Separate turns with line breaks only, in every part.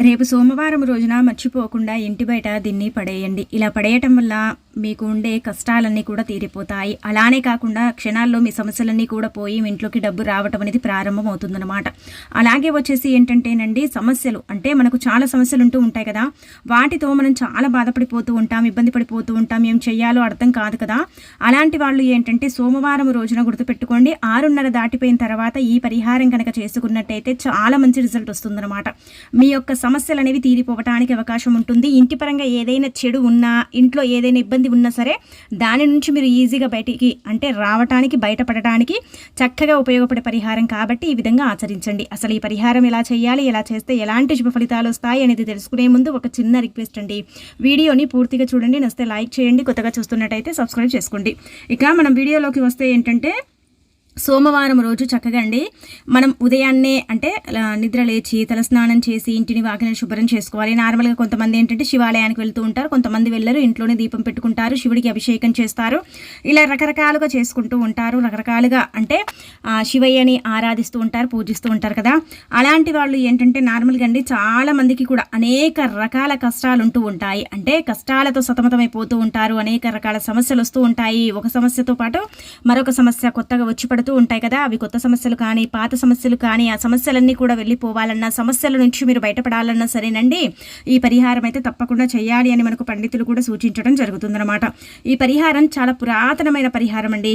రేపు సోమవారం రోజున మర్చిపోకుండా ఇంటి బయట దీన్ని పడేయండి. ఇలా పడేయటం వల్ల మీకు ఉండే కష్టాలన్నీ కూడా తీరిపోతాయి. అలానే కాకుండా క్షణాల్లో మీ సమస్యలన్నీ కూడా పోయి మీ ఇంట్లోకి డబ్బు రావటం అనేది ప్రారంభం అవుతుందన్నమాట అలాగే వచ్చేసి ఏంటంటేనండి సమస్యలు అంటే మనకు చాలా సమస్యలు ఉంటూ ఉంటాయి కదా. వాటితో మనం చాలా బాధపడిపోతూ ఉంటాం ఇబ్బంది పడిపోతూ ఉంటాం ఏం చేయాలో అర్థం కాదు కదా. అలాంటి వాళ్ళు ఏంటంటే సోమవారం రోజున గుర్తుపెట్టుకోండి ఆరున్నర దాటిపోయిన తర్వాత ఈ పరిహారం కనుక చేసుకున్నట్టయితే చాలా మంచి రిజల్ట్ వస్తుందన్నమాట. మీ యొక్క సమస్యలు అనేవి తీరిపోవటానికి అవకాశం ఉంటుంది. ఇంటి పరంగా ఏదైనా చెడు ఉన్నా ఇంట్లో ఏదైనా ఇబ్బంది ఉన్నా సరే దాని నుంచి మీరు ఈజీగా బయటికి అంటే రావటానికి బయటపడటానికి చక్కగా ఉపయోగపడే పరిహారం కాబట్టి ఈ విధంగా ఆచరించండి. అసలు ఈ పరిహారం ఎలా చేయాలి ఎలా చేస్తే ఎలాంటి శుభ ఫలితాలు వస్తాయి అనేది తెలుసుకునే ముందు ఒక చిన్న రిక్వెస్ట్ అండి. వీడియోని పూర్తిగా చూడండి. నస్తే లైక్ చేయండి. కొత్తగా చూస్తున్నట్టయితే సబ్స్క్రైబ్ చేసుకోండి. ఇక మనం వీడియోలోకి వస్తే ఏంటంటే సోమవారం రోజు చక్కగా అండి. మనం ఉదయాన్నే అంటే నిద్ర లేచి తలస్నానం చేసి ఇంటిని వాకిని శుభ్రం చేసుకోవాలి. నార్మల్గా కొంతమంది ఏంటంటే శివాలయానికి వెళ్తూ ఉంటారు. కొంతమంది వెళ్ళరు. ఇంట్లోనే దీపం పెట్టుకుంటారు. శివుడికి అభిషేకం చేస్తారు. ఇలా రకరకాలుగా చేసుకుంటూ ఉంటారు. రకరకాలుగా అంటే శివయ్యని ఆరాధిస్తూ ఉంటారు పూజిస్తూ ఉంటారు కదా. అలాంటి వాళ్ళు ఏంటంటే నార్మల్గా అండి చాలా మందికి కూడా అనేక రకాల కష్టాలు ఉంటూ ఉంటాయి. అంటే కష్టాలతో సతమతమైపోతూ ఉంటారు. అనేక రకాల సమస్యలు వస్తూ ఉంటాయి. ఒక సమస్యతో పాటు మరొక సమస్య కొత్తగా వచ్చి పడుతూ ఉంటాయి కదా. అవి కొత్త సమస్యలు కానీ పాత సమస్యలు కానీ ఆ సమస్యలన్నీ కూడా వెళ్ళిపోవాలన్నా సమస్యల నుంచి మీరు బయటపడాలన్నా సరేనండి. ఈ పరిహారం అయితే తప్పకుండా చేయాలి అని మనకు పండితులు కూడా సూచించడం జరుగుతుందన్నమాట. ఈ పరిహారం చాలా పురాతనమైన పరిహారం అండి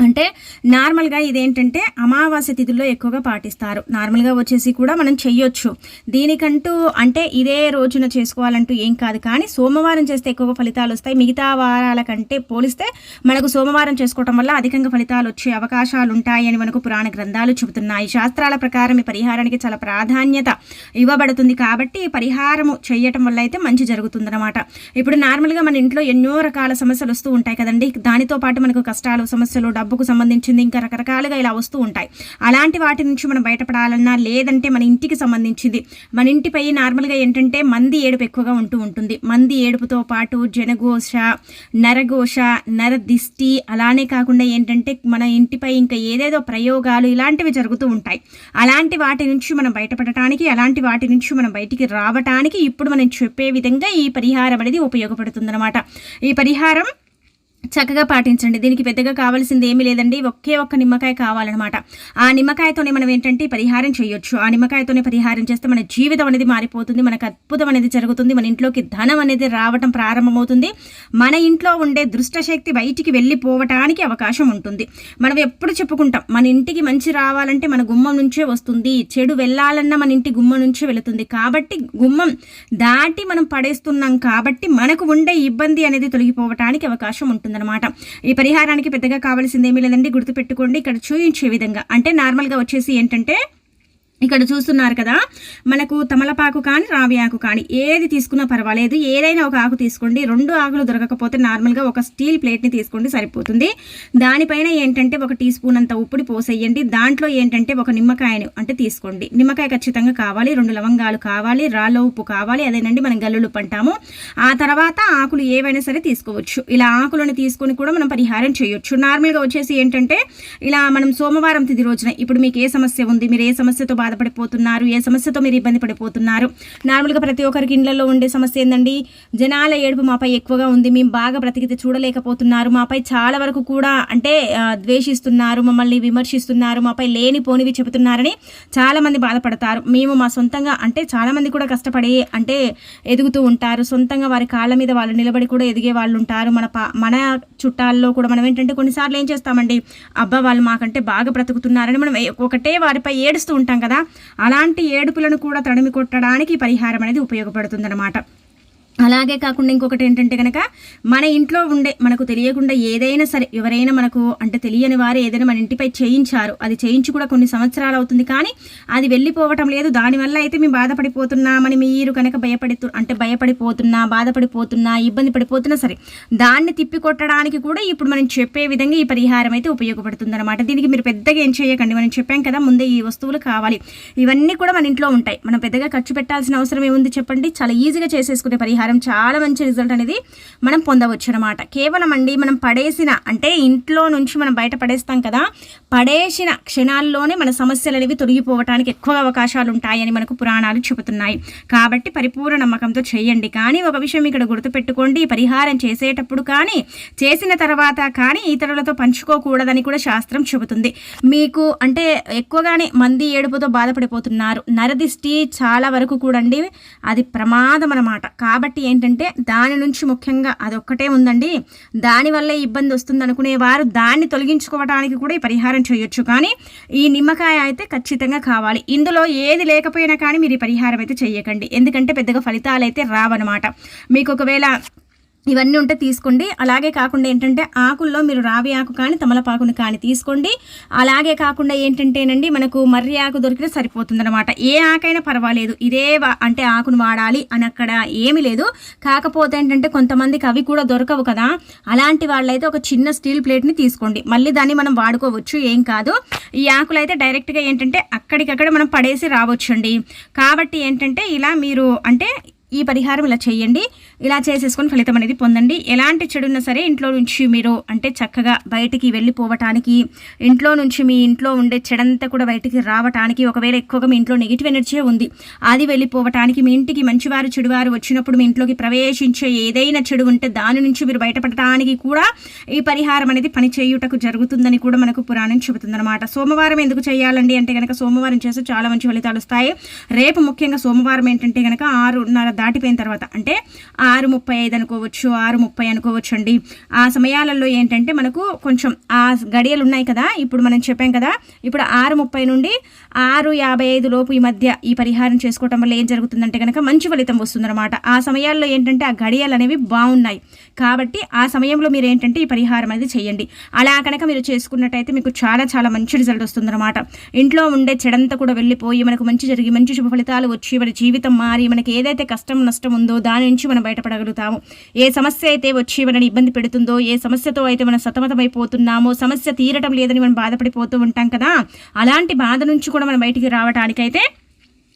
అంటే నార్మల్గా ఇదేంటంటే అమావాస్య తిథుల్లో ఎక్కువగా పాటిస్తారు. నార్మల్గా వచ్చేసి కూడా మనం చెయ్యొచ్చు. దీనికంటూ అంటే ఇదే రోజున చేసుకోవాలంటూ ఏం కాదు. కానీ సోమవారం చేస్తే ఎక్కువగా ఫలితాలు వస్తాయి. మిగతా వారాల కంటే పోలిస్తే మనకు సోమవారం చేసుకోవటం వల్ల అధికంగా ఫలితాలు వచ్చే అవకాశాలు ఉంటాయని మనకు పురాణ గ్రంథాలు చెబుతున్నాయి. శాస్త్రాల ప్రకారం ఈ పరిహారానికి చాలా ప్రాధాన్యత ఇవ్వబడుతుంది కాబట్టి ఈ పరిహారము చేయటం వల్ల అయితే మంచి జరుగుతుందన్నమాట. ఇప్పుడు నార్మల్గా మన ఇంట్లో ఎన్నో రకాల సమస్యలు వస్తూ ఉంటాయి కదండి. దానితో పాటు మనకు కష్టాలు సమస్యలు డబ్బుకు సంబంధించింది ఇంకా రకరకాలుగా ఇలా వస్తూ ఉంటాయి. అలాంటి వాటి నుంచి మనం బయటపడాలన్నా లేదంటే మన ఇంటికి సంబంధించింది. మన ఇంటిపై నార్మల్గా ఏంటంటే మంది ఏడుపు ఎక్కువగా ఉంటూ ఉంటుంది. మంది ఏడుపుతో పాటు జనఘోష నరఘోష నరదిష్టి అలానే కాకుండా ఏంటంటే మన ఇంటిపై ఇంకా ఏదేదో ప్రయోగాలు ఇలాంటివి జరుగుతూ ఉంటాయి. అలాంటి వాటి నుంచి మనం బయటపడటానికి అలాంటి వాటి నుంచి మనం బయటికి రావటానికి ఇప్పుడు మనం చెప్పే విధంగా ఈ పరిహారం అనేది ఉపయోగపడుతుందన్నమాట. ఈ పరిహారం చక్కగా పాటించండి. దీనికి పెద్దగా కావాల్సింది ఏమీ లేదండి. ఒకే ఒక్క నిమ్మకాయ కావాలన్నమాట. ఆ నిమ్మకాయతోనే మనం ఏంటంటే పరిహారం చేయొచ్చు. ఆ నిమ్మకాయతోనే పరిహారం చేస్తే మన జీవితం అనేది మారిపోతుంది. మనకు అద్భుతం అనేది జరుగుతుంది. మన ఇంట్లోకి ధనం అనేది రావటం ప్రారంభమవుతుంది. మన ఇంట్లో ఉండే దృష్టశక్తి బయటికి వెళ్ళిపోవటానికి అవకాశం ఉంటుంది. మనం ఎప్పుడు చెప్పుకుంటాం మన ఇంటికి మంచి రావాలంటే మన గుమ్మం నుంచే వస్తుంది. చెడు వెళ్ళాలన్నా మన ఇంటి గుమ్మం నుంచే వెళుతుంది. కాబట్టి గుమ్మం దాటి మనం పడేస్తున్నాం కాబట్టి మనకు ఉండే ఇబ్బంది అనేది తొలగిపోవటానికి అవకాశం ఉంటుంది ఉంటుందన్నమాట ఈ పరిహారానికి పెద్దగా కావాల్సింది ఏమీ లేదండి. గుర్తుపెట్టుకోండి. ఇక్కడ చూయించే విధంగా. అంటే నార్మల్గా వచ్చేసి ఏంటంటే ఇక్కడ చూస్తున్నారు కదా మనకు తమలపాకు కానీ రావి ఆకు కానీ ఏది తీసుకున్నా పర్వాలేదు. ఏదైనా ఒక ఆకు తీసుకోండి. రెండు ఆకులు దొరకకపోతే నార్మల్గా ఒక స్టీల్ ప్లేట్ని తీసుకోండి సరిపోతుంది. దానిపైన ఏంటంటే ఒక టీ స్పూన్ అంత ఉప్పుని పోసేయండి. దాంట్లో ఏంటంటే ఒక నిమ్మకాయను అంటే తీసుకోండి. నిమ్మకాయ ఖచ్చితంగా కావాలి రెండు లవంగాలు కావాలి రాళ్ళ ఉప్పు కావాలి అదేనండి మనం గల్లులు పంటాము ఆ తర్వాత ఆకులు ఏవైనా సరే తీసుకోవచ్చు. ఇలా ఆకులను తీసుకొని కూడా మనం పరిహారం చేయొచ్చు. నార్మల్గా వచ్చేసి ఏంటంటే ఇలా మనం సోమవారం తిది రోజున ఇప్పుడు మీకు ఏ సమస్య ఉంది మీరు ఏ సమస్యతో బాధపడిపోతున్నారు ఏ సమస్యతో మీరు ఇబ్బంది పడిపోతున్నారు? నార్మల్గా ప్రతి ఒక్కరికి ఇండ్లలో ఉండే సమస్య ఏందండి? జనాల ఏడుపు మాపై ఎక్కువగా ఉంది. మేము బాగా బ్రతికితే చూడలేకపోతున్నారు. మాపై చాలా వరకు కూడా అంటే ద్వేషిస్తున్నారు మమ్మల్ని విమర్శిస్తున్నారు మాపై లేనిపోనివి చెబుతున్నారని చాలామంది బాధపడతారు. మేము మా సొంతంగా అంటే చాలామంది కూడా కష్టపడి అంటే ఎదుగుతూ ఉంటారు. సొంతంగా వారి కాళ్ళ మీద వాళ్ళు నిలబడి కూడా ఎదిగే వాళ్ళు ఉంటారు. మన పా మన చుట్టాల్లో కూడా మనం ఏంటంటే కొన్నిసార్లు ఏం చేస్తామండి? అబ్బా వాళ్ళు మాకంటే బాగా బ్రతుకుతున్నారని మనం ఒకటే వారిపై ఏడుస్తూ ఉంటాం కదా? అలాంటి ఏడుపులను కూడా తడిమి కొట్టడానికి పరిహారం అనేది ఉపయోగపడుతుందన్నమాట. అలాగే కాకుండా ఇంకొకటి ఏంటంటే కనుక మన ఇంట్లో ఉండే మనకు తెలియకుండా ఏదైనా సరే ఎవరైనా మనకు అంటే తెలియని వారు ఏదైనా మన ఇంటిపై చేయించారు అది చేయించి కూడా కొన్ని సంవత్సరాలు అవుతుంది కానీ అది వెళ్ళిపోవటం లేదు. దానివల్ల అయితే మేము బాధపడిపోతున్నామని మీరు కనుక భయపడి అంటే భయపడిపోతున్నా బాధపడిపోతున్నా ఇబ్బంది పడిపోతున్నా సరే దాన్ని తిప్పికొట్టడానికి కూడా ఇప్పుడు మనం చెప్పే విధంగా ఈ పరిహారం అయితే ఉపయోగపడుతుంది అనమాట దీనికి మీరు పెద్దగా ఏం చేయకండి. మనం చెప్పాం కదా ముందే ఈ వస్తువులు కావాలి. ఇవన్నీ కూడా మన ఇంట్లో ఉంటాయి. మనం పెద్దగా ఖర్చు పెట్టాల్సిన అవసరం ఏముంది చెప్పండి? చాలా ఈజీగా చేసేసుకునే పరిహారం పరిహారం చాలా మంచి రిజల్ట్ అనేది మనం పొందవచ్చు అనమాట కేవలం అండి మనం పడేసిన అంటే ఇంట్లో నుంచి మనం బయట పడేస్తాం కదా పడేసిన క్షణాల్లోనే మన సమస్యలు అనేవి తొలగిపోవటానికి ఎక్కువ అవకాశాలు ఉంటాయని మనకు పురాణాలు చెబుతున్నాయి. కాబట్టి పరిపూర్ణ నమ్మకంతో చేయండి. కానీ ఒక విషయం ఇక్కడ గుర్తుపెట్టుకోండి. పరిహారం చేసేటప్పుడు కానీ చేసిన తర్వాత కానీ ఇతరులతో పంచుకోకూడదని కూడా శాస్త్రం చెబుతుంది. మీకు అంటే ఎక్కువగానే మంది ఏడుపుతో బాధపడిపోతున్నారు. నరదిష్టి చాలా వరకు కూడండి అది ప్రమాదం అన్నమాట. కాబట్టి ఏంటంటే దాని నుంచి ముఖ్యంగా అదొక్కటే ఉందండి. దానివల్లే ఇబ్బంది వస్తుంది అనుకునే వారు దాన్ని తొలగించుకోవడానికి కూడా ఈ పరిహారం చేయొచ్చు. కానీ ఈ నిమ్మకాయ అయితే ఖచ్చితంగా కావాలి. ఇందులో ఏది లేకపోయినా కానీ మీరు ఈ పరిహారం అయితే చేయకండి. ఎందుకంటే పెద్దగా ఫలితాలు అయితే రావన్నమాట. మీకు ఒకవేళ ఇవన్నీ ఉంటే తీసుకోండి. అలాగే కాకుండా ఏంటంటే ఆకుల్లో మీరు రావి ఆకు కానీ తమలపాకుని కానీ తీసుకోండి. అలాగే కాకుండా ఏంటంటేనండి మనకు మర్రి ఆకు దొరికితే సరిపోతుందనమాట ఏ ఆకైనా పర్వాలేదు. ఇదే అంటే ఆకును వాడాలి అని అక్కడ ఏమీ లేదు. కాకపోతే ఏంటంటే కొంతమందికి అవి కూడా దొరకవు కదా. అలాంటి వాళ్ళైతే ఒక చిన్న స్టీల్ ప్లేట్ని తీసుకోండి. మళ్ళీ దాన్ని మనం వాడుకోవచ్చు. ఏం కాదు. ఈ ఆకులు అయితే డైరెక్ట్గా ఏంటంటే అక్కడికక్కడ మనం పడేసి రావచ్చండి. కాబట్టి ఏంటంటే ఇలా మీరు అంటే ఈ పరిహారం ఇలా చేయండి. ఇలా చేసేసుకొని ఫలితం అనేది పొందండి. ఎలాంటి చెడున్నా సరే ఇంట్లో నుంచి మీరు అంటే చక్కగా బయటికి వెళ్ళిపోవటానికి ఇంట్లో నుంచి మీ ఇంట్లో ఉండే చెడంతా కూడా బయటికి రావటానికి ఒకవేళ ఎక్కువగా మీ ఇంట్లో నెగిటివ్ ఎనర్జీ ఉంది అది వెళ్ళిపోవటానికి మీ ఇంటికి మంచివారు చెడువారు వచ్చినప్పుడు మీ ఇంట్లోకి ప్రవేశించే ఏదైనా చెడు ఉంటే దాని నుంచి మీరు బయటపడటానికి కూడా ఈ పరిహారం అనేది పని చేయుటకు జరుగుతుందని కూడా మనకు పురాణం చెబుతుందన్నమాట. సోమవారం ఎందుకు చేయాలండి అంటే కనుక సోమవారం చేస్తే చాలా మంచి ఫలితాలు వస్తాయి. రేపు ముఖ్యంగా సోమవారం ఏంటంటే కనుక ఆరున్నర దాటిపోయిన తర్వాత అంటే ఆరు ముప్పై ఐదు అనుకోవచ్చు ఆరు ముప్పై అనుకోవచ్చు అండి ఆ సమయాలలో ఏంటంటే మనకు కొంచెం ఆ గడియలు ఉన్నాయి కదా ఇప్పుడు మనం చెప్పాం కదా ఇప్పుడు ఆరు ముప్పై నుండి ఆరు యాభై ఐదు లోపు ఈ మధ్య ఈ పరిహారం చేసుకోవటం వల్ల ఏం జరుగుతుందంటే కనుక మంచి ఫలితం వస్తుందన్నమాట. ఆ సమయాల్లో ఏంటంటే ఆ గడియలు అనేవి బాగున్నాయి. కాబట్టి ఆ సమయంలో మీరు ఏంటంటే ఈ పరిహారం అనేది చేయండి. అలా కనుక మీరు చేసుకున్నట్టయితే మీకు చాలా చాలా మంచి రిజల్ట్ వస్తుందన్నమాట. ఇంట్లో ఉండే చెడంతా కూడా వెళ్ళిపోయి మనకు మంచి జరిగి మంచి శుభ ఫలితాలు వచ్చి మన జీవితం మారి మనకి ఏదైతే కష్టం నష్టం ఉందో దాని నుంచి మనం బయటపడగలుగుతాము. ఏ సమస్య అయితే వచ్చి మనని ఇబ్బంది పెడుతుందో ఏ సమస్యతో అయితే మనం సతమతమైపోతున్నామో సమస్య తీరటం లేదని మనం బాధపడిపోతూ ఉంటాం కదా. అలాంటి బాధ నుంచి కూడా మనం బయటికి రావడానికైతే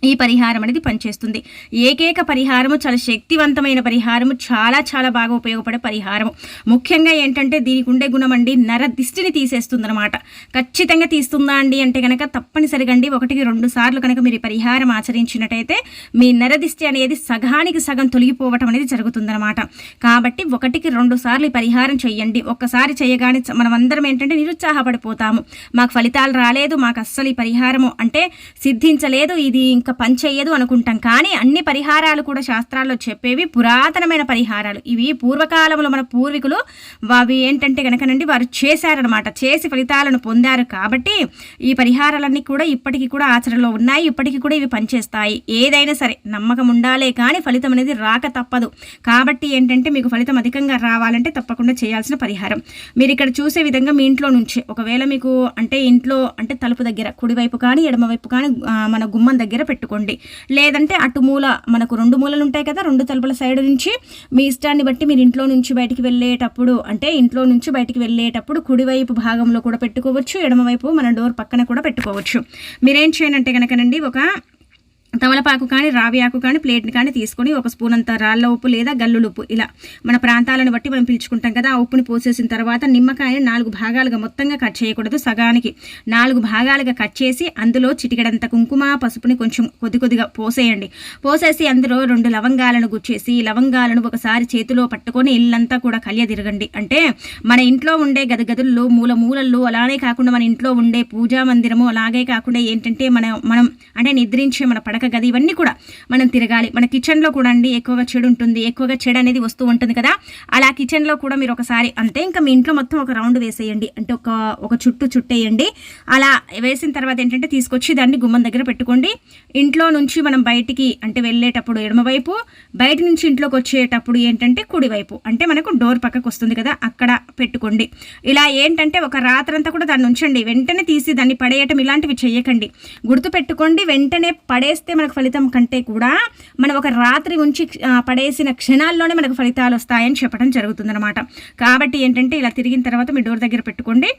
ఈ పరిహారం అనేది పనిచేస్తుంది. ఏకైక పరిహారము చాలా శక్తివంతమైన పరిహారము చాలా చాలా బాగా ఉపయోగపడే పరిహారము. ముఖ్యంగా ఏంటంటే దీనికి ఉండే గుణం అండి నర దిష్టిని తీసేస్తుంది అనమాట ఖచ్చితంగా తీస్తుందా అండి అంటే కనుక తప్పనిసరిగా అండి ఒకటికి రెండు సార్లు కనుక మీరు పరిహారం ఆచరించినట్టయితే మీ నరదిష్టి అనేది సగానికి సగం తొలగిపోవటం అనేది జరుగుతుందన్నమాట. కాబట్టి ఒకటికి రెండు సార్లు ఈ పరిహారం చేయండి ఒక్కసారి చేయగానే మనం అందరం ఏంటంటే నిరుత్సాహపడిపోతాము. మాకు ఫలితాలు రాలేదు మాకు అస్సలు ఈ పరిహారము అంటే సిద్ధించలేదు ఇది ఇంకా పని చేయదు అనుకుంటాం. కానీ అన్ని పరిహారాలు కూడా శాస్త్రాల్లో చెప్పేవి పురాతనమైన పరిహారాలు. ఇవి పూర్వకాలంలో మన పూర్వీకులు అవి ఏంటంటే కనుకనండి వారు చేశారనమాట చేసి ఫలితాలను పొందారు కాబట్టి ఈ పరిహారాలన్నీ కూడా ఇప్పటికీ కూడా ఆచరణలో ఉన్నాయి. ఇప్పటికీ కూడా ఇవి పనిచేస్తాయి. ఏదైనా సరే నమ్మకం ఉండాలే కానీ ఫలితం అనేది రాక తప్పదు. కాబట్టి ఏంటంటే మీకు ఫలితం అధికంగా రావాలంటే తప్పకుండా చేయాల్సిన పరిహారం. మీరు ఇక్కడ చూసే విధంగా మీ ఇంట్లో నుంచి. ఒకవేళ మీకు అంటే ఇంట్లో అంటే తలుపు దగ్గర కుడివైపు కానీ ఎడమవైపు కానీ మన గుమ్మం దగ్గర పెట్టి పెట్టుకోండి. లేదంటే అటు మూల మనకు రెండు మూలలు ఉంటాయి కదా రెండు తలుపుల సైడ్ నుంచి మీ ఇష్టాన్ని బట్టి మీరు ఇంట్లో నుంచి బయటికి వెళ్ళేటప్పుడు అంటే ఇంట్లో నుంచి బయటికి వెళ్ళేటప్పుడు కుడివైపు భాగంలో కూడా పెట్టుకోవచ్చు ఎడమవైపు మన డోర్ పక్కన కూడా పెట్టుకోవచ్చు. మీరేం చేయనంటే కనుకనండి ఒక తమలపాకు కానీ రావి ఆకు కానీ ప్లేట్ని కానీ తీసుకొని ఒక స్పూన్ అంత రాళ్ళ ఉప్పు లేదా గల్లులు ఉప్పు ఇలా మన ప్రాంతాలను బట్టి మనం పిలుచుకుంటాం కదా ఆ ఉప్పుని పోసేసిన తర్వాత నిమ్మకాయని నాలుగు భాగాలుగా మొత్తంగా కట్ చేయకూడదు సగానికి. నాలుగు భాగాలుగా కట్ చేసి అందులో చిటికడంత కుంకుమ పసుపుని కొంచెం కొద్ది కొద్దిగా పోసేయండి. పోసేసి అందులో రెండు లవంగాలను గుచ్చేసి లవంగాలను ఒకసారి చేతిలో పట్టుకొని ఇల్లంతా కూడా కలియ తిరగండి. అంటే మన ఇంట్లో ఉండే గదగదుల్లో మూల మూలల్లో అలానే కాకుండా మన ఇంట్లో ఉండే పూజా మందిరము అలాగే కాకుండా ఏంటంటే మన మనం అంటే నిద్రించే మన పడక పడక గది ఇవన్నీ కూడా మనం తిరగాలి. మన కిచెన్లో కూడా అండి ఎక్కువగా చెడు ఉంటుంది. ఎక్కువగా చెడు అనేది వస్తూ ఉంటుంది కదా. అలా కిచెన్లో కూడా మీరు ఒకసారి అంతే ఇంకా మీ ఇంట్లో మొత్తం ఒక రౌండ్ వేసేయండి. అంటే ఒక ఒక చుట్టూ చుట్టేయండి. అలా వేసిన తర్వాత ఏంటంటే తీసుకొచ్చి దాన్ని గుమ్మం దగ్గర పెట్టుకోండి. ఇంట్లో నుంచి మనం బయటికి అంటే వెళ్ళేటప్పుడు ఎడమవైపు బయట నుంచి ఇంట్లోకి వచ్చేటప్పుడు ఏంటంటే కుడివైపు. అంటే మనకు డోర్ పక్కకు వస్తుంది కదా అక్కడ పెట్టుకోండి. ఇలా ఏంటంటే ఒక రాత్రంతా కూడా దాన్ని ఉంచండి. వెంటనే తీసి దాన్ని పడేయటం ఇలాంటివి చేయకండి గుర్తు పెట్టుకోండి వెంటనే పడేస్తే చేస్తే మనకు ఫలితం కంటే కూడా మనం ఒక రాత్రి ఉంచి పడేసిన క్షణాల్లోనే మనకు ఫలితాలు వస్తాయని చెప్పడం జరుగుతుందన్నమాట. కాబట్టి ఏంటంటే ఇలా తిరిగిన తర్వాత మీ డోర్ దగ్గర పెట్టుకోండి.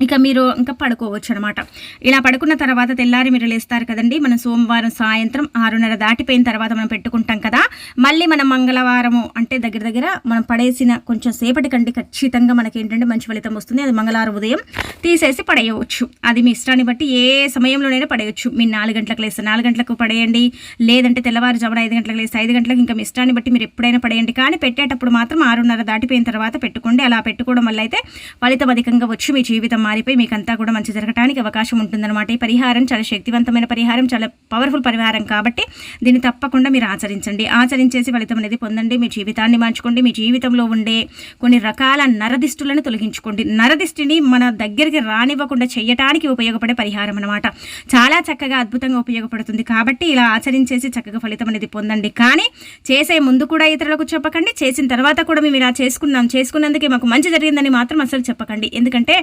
ఇక మీరు ఇంకా పడుకోవచ్చు అనమాట ఇలా పడుకున్న తర్వాత తెల్లారి మీరు లేస్తారు కదండి. మనం సోమవారం సాయంత్రం ఆరున్నర దాటిపోయిన తర్వాత మనం పెట్టుకుంటాం కదా. మళ్ళీ మనం మంగళవారము అంటే దగ్గర దగ్గర మనం పడేసిన కొంచెం సేపటి కంటే ఖచ్చితంగా మనకి ఏంటంటే మంచి ఫలితం వస్తుంది. అది మంగళవారం ఉదయం తీసేసి పడేయవచ్చు. అది మీ ఇష్టాన్ని బట్టి ఏ సమయంలోనైనా పడేయచ్చు. మీరు నాలుగు గంటలకు లేస్తే నాలుగు గంటలకు పడేయండి. లేదంటే తెల్లవారుజామున ఐదు గంటలకు లేస్తే ఐదు గంటలకు ఇంకా మీ ఇష్టాన్ని బట్టి మీరు ఎప్పుడైనా పడేయండి. కానీ పెట్టేటప్పుడు మాత్రం ఆరున్నర దాటిపోయిన తర్వాత పెట్టుకోండి. అలా పెట్టుకోవడం వల్ల అయితే ఫలితం అధికంగా వచ్చి మీ జీవితం మారిపోయి మీకంతా కూడా మంచి జరగడానికి అవకాశం ఉంటుందన్నమాట. ఈ పరిహారం చాలా శక్తివంతమైన పరిహారం చాలా పవర్ఫుల్ పరిహారం కాబట్టి దీన్ని తప్పకుండా మీరు ఆచరించండి. ఆచరించేసి ఫలితం అనేది పొందండి. మీ జీవితాన్ని మార్చుకోండి. మీ జీవితంలో ఉండే కొన్ని రకాల నరదిష్టులను తొలగించుకోండి. నరదిష్టిని మన దగ్గరికి రానివ్వకుండా చేయటానికి ఉపయోగపడే పరిహారం అనమాట చాలా చక్కగా అద్భుతంగా ఉపయోగపడుతుంది కాబట్టి ఇలా ఆచరించేసి చక్కగా ఫలితం అనేది పొందండి. కానీ చేసే ముందు కూడా ఇతరులకు చెప్పకండి. చేసిన తర్వాత కూడా మేము ఇలా చేసుకున్నాం. చేసుకున్నందుకే మాకు మంచి జరిగిందని మాత్రం అసలు చెప్పకండి. ఎందుకంటే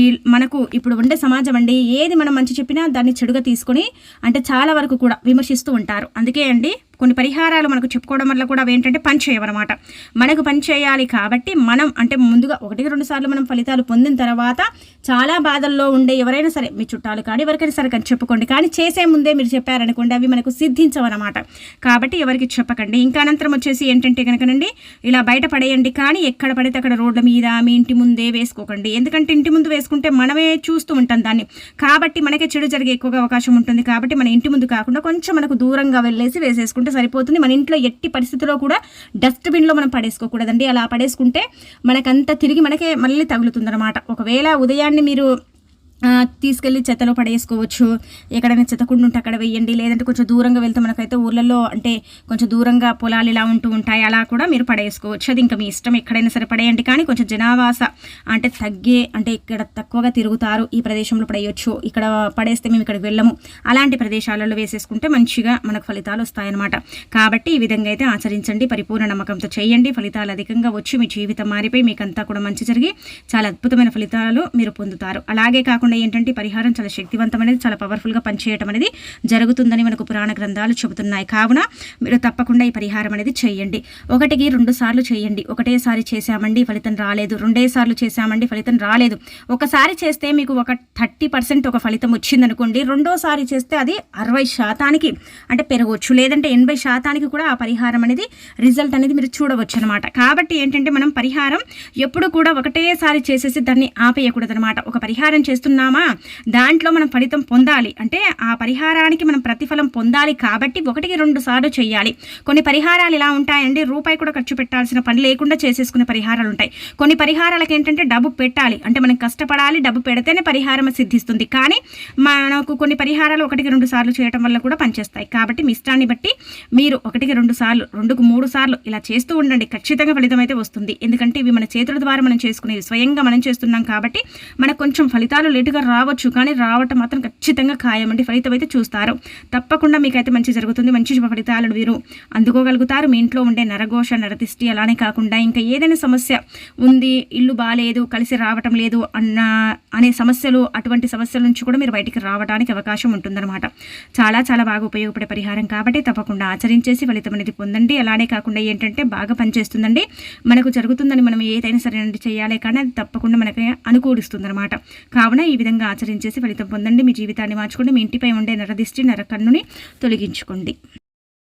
ఈ మనకు ఇప్పుడు ఉండే సమాజం అండి ఏది మనం మంచి చెప్పినా దాన్ని చెడుగా తీసుకొని అంటే చాలా వరకు కూడా విమర్శిస్తూ ఉంటారు. అందుకే అండి కొన్ని పరిహారాలు మనకు చెప్పుకోవడం వల్ల కూడా అవి ఏంటంటే పనిచేయవన్నమాట మనకు పని చేయాలి కాబట్టి మనం అంటే ముందుగా ఒకటికి రెండు సార్లు మనం ఫలితాలు పొందిన తర్వాత చాలా బాధల్లో ఉండే ఎవరైనా సరే మీ చుట్టాలు కానీ ఎవరికైనా సరే కానీ చెప్పుకోండి. కానీ చేసే ముందే మీరు చెప్పారనుకోండి అవి మనకు సిద్ధించవన్నమాట. కాబట్టి ఎవరికి చెప్పకండి. ఇంకా అనంతరం వచ్చేసి ఏంటంటే కనుకనండి ఇలా బయట పడేయండి కానీ ఎక్కడ పడితే అక్కడ రోడ్ల మీద మీ ఇంటి ముందే వేసుకోకండి. ఎందుకంటే ఇంటి ముందు వేసుకుంటే మనమే చూస్తూ ఉంటాం దాన్ని. కాబట్టి మనకే చెడు జరిగే ఎక్కువగా అవకాశం ఉంటుంది. కాబట్టి మన ఇంటి ముందు కాకుండా కొంచెం మనకు దూరంగా వెళ్ళేసి వేసేసుకుంటే సరిపోతుంది. మన ఇంట్లో ఎట్టి పరిస్థితిలో కూడా డస్ట్బిన్లో మనం పడేసుకోకూడదండి. అలా పడేసుకుంటే మనకంతా తిరిగి మనకే మళ్ళీ తగులుతుందన్నమాట. ఒకవేళ ఉదయాన్నే మీరు తీసుకెళ్ళి చెత్తలో పడేసుకోవచ్చు. ఎక్కడైనా చెత్తకుండా ఉంటే అక్కడ వేయండి. లేదంటే కొంచెం దూరంగా వెళ్తే మనకైతే ఊర్లలో అంటే కొంచెం దూరంగా పొలాలు ఇలా ఉంటూ ఉంటాయి. అలా కూడా మీరు పడేసుకోవచ్చు. అది ఇంకా మీ ఇష్టం. ఎక్కడైనా సరే పడేయండి. కానీ కొంచెం జనావాస అంటే తగ్గే అంటే ఇక్కడ తక్కువగా తిరుగుతారు. ఈ ప్రదేశంలో పడేయచ్చు. ఇక్కడ పడేస్తే మేము ఇక్కడికి వెళ్ళము. అలాంటి ప్రదేశాలలో వేసేసుకుంటే మంచిగా మనకు ఫలితాలు వస్తాయన్నమాట. కాబట్టి ఈ విధంగా అయితే ఆచరించండి. పరిపూర్ణ నమ్మకంతో చేయండి. ఫలితాలు అధికంగా వచ్చి మీ జీవితం మారిపోయి మీకు అంతా కూడా మంచి జరిగి చాలా అద్భుతమైన ఫలితాలు మీరు పొందుతారు. అలాగే కాకుండా ఏంటంటే పరిహారం చాలా శక్తివంతమైనది చాలా పవర్ఫుల్గా పనిచేయటం అనేది జరుగుతుందని మనకు పురాణ గ్రంథాలు చెబుతున్నాయి. కావున మీరు తప్పకుండా ఈ పరిహారం అనేది చేయండి. ఒకటికి రెండు సార్లు చేయండి. ఒకటేసారి చేశామండి ఫలితం రాలేదు. రెండేసార్లు చేశామండి ఫలితం రాలేదు. ఒకసారి చేస్తే మీకు ఒక థర్టీ పర్సెంట్ ఒక ఫలితం వచ్చిందనుకోండి రెండోసారి చేస్తే అది అరవై శాతానికి అంటే పెరగవచ్చు లేదంటే ఎనభై శాతానికి కూడా ఆ పరిహారం అనేది రిజల్ట్ అనేది మీరు చూడవచ్చు అనమాట కాబట్టి ఏంటంటే మనం పరిహారం ఎప్పుడు కూడా ఒకటేసారి చేసేసి దాన్ని ఆపేయకూడదు అనమాట ఒక పరిహారం చేస్తున్న చేస్తున్నామా? దాంట్లో మనం ఫలితం పొందాలి. అంటే ఆ పరిహారానికి మనం ప్రతిఫలం పొందాలి కాబట్టి ఒకటికి రెండు సార్లు చేయాలి. కొన్ని పరిహారాలు ఇలా ఉంటాయండి రూపాయి కూడా ఖర్చు పెట్టాల్సిన పని లేకుండా చేసేసుకునే పరిహారాలు ఉంటాయి. కొన్ని పరిహారాలకు ఏంటంటే డబ్బు పెట్టాలి. అంటే మనం కష్టపడాలి డబ్బు పెడితేనే పరిహారం సిద్ధిస్తుంది. కానీ మనకు కొన్ని పరిహారాలు ఒకటికి రెండు సార్లు చేయడం వల్ల కూడా పనిచేస్తాయి. కాబట్టి మీ ఇష్టాన్ని బట్టి మీరు ఒకటికి రెండు సార్లు రెండుకు మూడు సార్లు ఇలా చేస్తూ ఉండండి. ఖచ్చితంగా ఫలితం అయితే వస్తుంది. ఎందుకంటే ఇవి మన చేతుల ద్వారా మనం చేసుకునేవి. స్వయంగా మనం చేస్తున్నాం కాబట్టి మనకు కొంచెం ఫలితాలు లేటుగా రావచ్చు కానీ రావటం మాత్రం ఖచ్చితంగా ఖాయం ఫలితం అయితే చూస్తారు. తప్పకుండా మీకైతే మంచి జరుగుతుంది. మంచి శుభ ఫలితాలను వీరు అందుకోగలుగుతారు. మీ ఇంట్లో ఉండే నరఘోష నరదిష్టి అలానే కాకుండా ఇంకా ఏదైనా సమస్య ఉంది ఇల్లు బాగాలేదు కలిసి రావటం లేదు అన్న అనే సమస్యలు అటువంటి సమస్యల నుంచి కూడా మీరు బయటికి రావడానికి అవకాశం ఉంటుందన్నమాట. చాలా చాలా బాగా ఉపయోగపడే పరిహారం కాబట్టి తప్పకుండా ఆచరించేసి ఫలితం అనేది పొందండి. అలానే కాకుండా ఏంటంటే బాగా పనిచేస్తుందండి. మనకు జరుగుతుందని మనం ఏదైనా సరే చేయాలి కానీ అది తప్పకుండా మనకి అనుకూలిస్తుంది అనమాట కావున ఈ విధంగా ఆచరించేసి ఫలితం పొందండి. మీ జీవితాన్ని మార్చుకోండి. మీ ఇంటిపై ఉండే నరదిష్టి నరకన్నుని తొలగించుకోండి.